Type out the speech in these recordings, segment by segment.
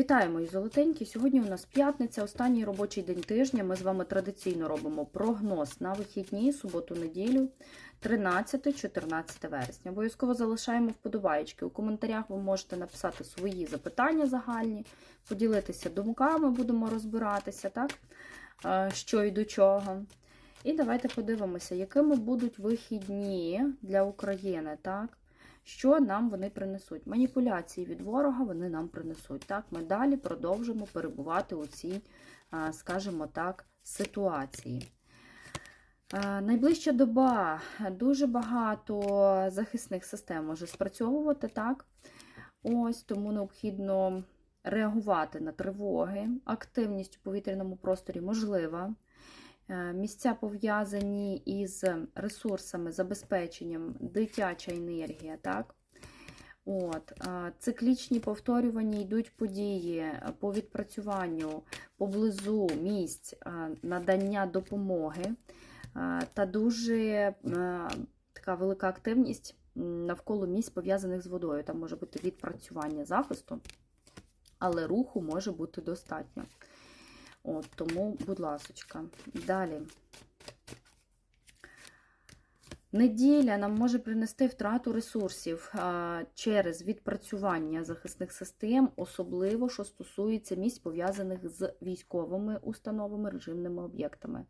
Вітаю, мої золотенькі! Сьогодні у нас п'ятниця, останній робочий день тижня. Ми з вами традиційно робимо прогноз на вихідні, суботу-неділю, 13-14 вересня. Обов'язково залишаємо вподобаєчки. У коментарях ви можете написати свої запитання загальні, поділитися думками, будемо розбиратися, так? Е, що і до чого. І давайте подивимося, якими будуть вихідні для України, так? Що нам вони принесуть? Маніпуляції від ворога вони нам принесуть. Так, Ми далі продовжимо перебувати у цій, скажімо так, ситуації. Найближча доба дуже багато захисних систем може спрацьовувати, так? Ось тому необхідно реагувати на тривоги. Активність у повітряному просторі можлива. Е, місця пов'язані із ресурсами, забезпеченням, дитяча енергія. так? От, Циклічні повторювання йдуть події по відпрацюванню поблизу місць надання допомоги та дуже така велика активність навколо місць пов'язаних з водою. Там може бути відпрацювання захисту, але руху може бути достатньо. От, Тому, будь ласочка, далі. Неділя нам може принести втрату ресурсів через відпрацювання захисних систем, особливо, що стосується місць, пов'язаних з військовими установами, режимними об'єктами.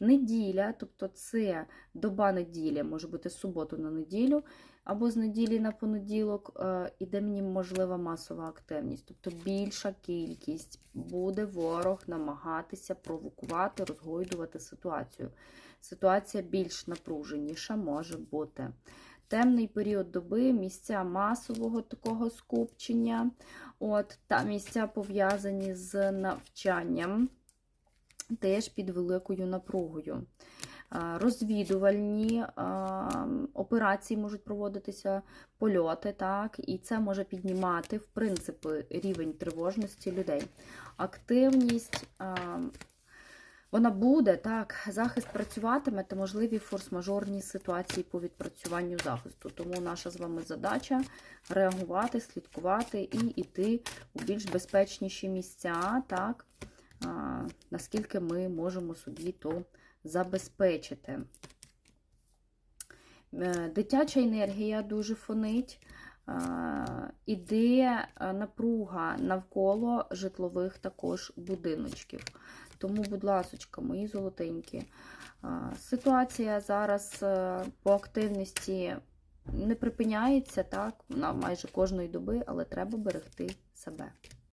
Неділя, тобто це доба неділя, може бути суботу на неділю, або з неділі на понеділок, е, іде мені можлива масова активність. Тобто більша кількість буде ворог намагатися провокувати, розгойдувати ситуацію. Ситуація більш напруженіша може бути. Темний період доби, місця масового такого скупчення, от, та місця пов'язані з навчанням теж під великою напругою. Розвідувальні операції можуть проводитися польоти, так, і це може піднімати, в принципі, рівень тривожності людей. Активність, вона буде, так, захист працюватиме та можливі форс-мажорні ситуації по відпрацюванню захисту. Тому наша з вами задача реагувати, слідкувати і йти у більш безпечніші місця, так, наскільки ми можемо собі то забезпечити. Е, дитяча енергія дуже фонить, іде напруга навколо житлових також будиночків. Тому, будь ласка, мої золотенькі, ситуація зараз е, по активності не припиняється, так, вона майже кожної доби, але треба берегти себе.